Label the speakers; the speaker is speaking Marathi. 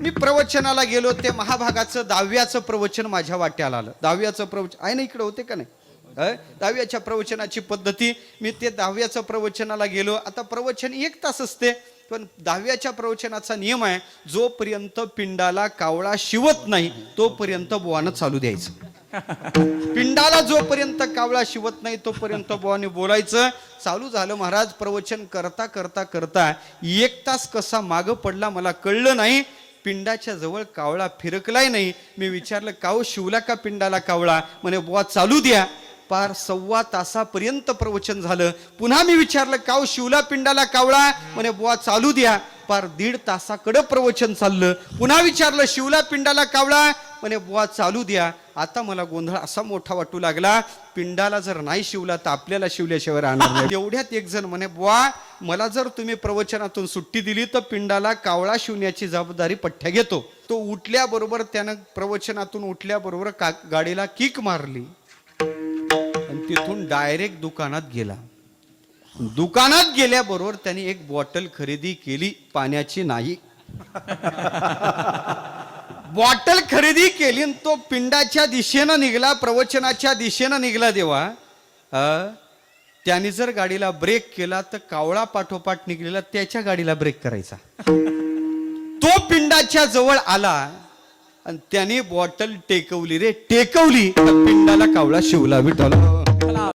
Speaker 1: मी प्रवचनाला गेलो ते महाभागाचं दहाव्याचं प्रवचन माझ्या वाट्याला आलं. दहाव्याचं प्रवचन आहे ना इकडे होते का नाही? दहाव्याच्या प्रवचनाची पद्धती मी ते दहाव्याच्या प्रवचनाला गेलो. आता प्रवचन एक तास असते पण दहाव्याच्या प्रवचनाचा नियम आहे जोपर्यंत पिंडाला कावळा शिवत नाही तोपर्यंत बोवानं चालू द्यायचं. पिंडाला जोपर्यंत कावळा शिवत नाही तोपर्यंत बोवाने बोलायचं. चालू झालं महाराज प्रवचन करता करता करता एक तास कसा मागं पडला मला कळलं नाही. पिंडाच्या जवळ कावळा फिरकलाय नाही. मी विचारलं काव शिवला का पिंडाला कावळा? म्हणे बुवा चालू द्या. पार सव्वा तासापर्यंत प्रवचन झालं. पुन्हा मी विचारलं काव शिवला पिंडाला कावळा? म्हणे बुवा चालू द्या. पार दीड तासाकडं प्रवचन चाललं. पुन्हा विचारलं शिवला पिंडाला कावळा? म्हणे बुवा चालू द्या. आता मला गोंधळ असा मोठा वाटू लागला पिंडाला जर नाही शिवला तर आपल्याला शिवल्याशिवाय राहणार नाही. एवढ्यात एक जण म्हणे बुवा मला जर तुम्ही प्रवचनातून सुट्टी दिली तर पिंडाला कावळा शिवण्याची जबाबदारी पठ्ठ्या घेतो. तो उठल्याबरोबर त्यानं प्रवचनातून उठल्याबरोबर का गाडीला किक मारली. आणि तिथून डायरेक्ट दुकानात गेला. दुकानात गेल्याबरोबर त्यांनी एक बॉटल खरेदी केली पाण्याची नाही. बॉटल खरेदी केली आणि तो पिंडाच्या दिशेनं निघला प्रवचनाच्या दिशेनं निघला देवा. त्याने जर गाडीला ब्रेक केला तर कावळा पाठोपाठ निघलेला त्याच्या गाडीला ब्रेक करायचा. तो पिंडाच्या जवळ आला आणि त्याने बॉटल टेकवली रे टेकवली. पिंडाला कावळा शिवला विठवला